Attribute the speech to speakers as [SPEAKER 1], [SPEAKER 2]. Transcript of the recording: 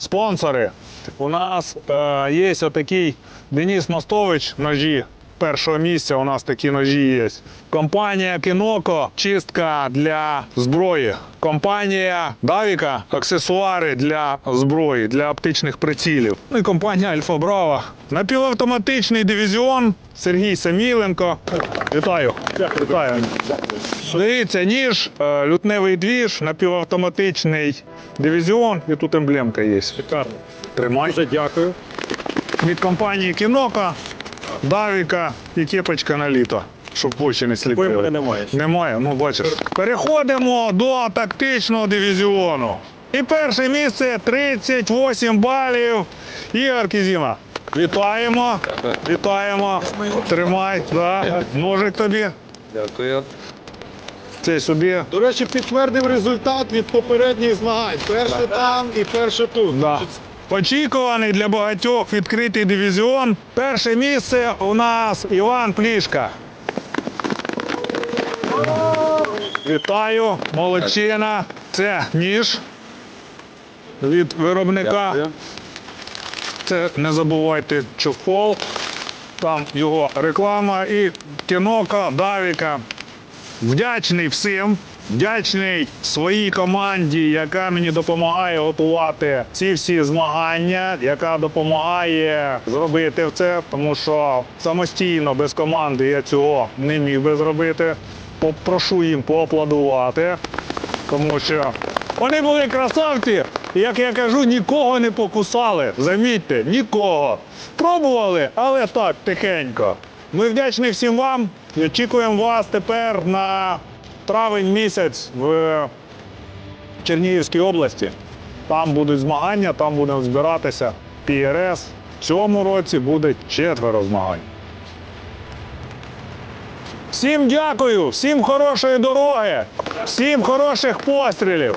[SPEAKER 1] Спонсори. У нас е, є отакий Денис Мостович ножі. Першого місця у нас такі ножі є. Компанія Кіноко чистка для зброї. Компанія Давіка аксесуари для зброї, для оптичних прицілів. Ну і компанія Альфа Браво. Напівавтоматичний дивізіон Сергій Саміленко. Вітаю. Вітаю. Дивіться, ніж, е, лютневий двіж, напівавтоматичний дивізіон, і тут емблемка є. Тримай.
[SPEAKER 2] Дуже дякую.
[SPEAKER 1] Від компанії Кінока, Давіка і кепочка на літо, щоб очі не сліпили.
[SPEAKER 2] немає.
[SPEAKER 1] Немає, ну бачиш. Переходимо до тактичного дивізіону. І перше місце 38 балів. Ігор Кізіна. Вітаємо. Вітаємо. Тримай. Да. Ножик тобі.
[SPEAKER 3] Дякую.
[SPEAKER 1] Це собі.
[SPEAKER 2] До речі, підтвердив результат від попередніх змагань. Перше там і перше тут.
[SPEAKER 1] Да. Очікуваний для багатьох відкритий дивізіон. Перше місце у нас Іван Плішка. Вітаю, молодчина. Це ніж від виробника. Це не забувайте чохол. Там його реклама і кінока, Давіка. Вдячний всім. Вдячний своїй команді, яка мені допомагає готувати ці всі змагання, яка допомагає зробити це, тому що самостійно без команди я цього не міг би зробити. Попрошу їм поаплодувати, тому що вони були красавці. І, Як я кажу, нікого не покусали. Замітьте, нікого. Пробували, але так, тихенько. Ми вдячні всім вам і очікуємо вас тепер на травень місяць в Чернігівській області. Там будуть змагання, там будемо збиратися. ПРС. В цьому році буде четверо змагань. Всім дякую, всім хорошої дороги, всім хороших пострілів.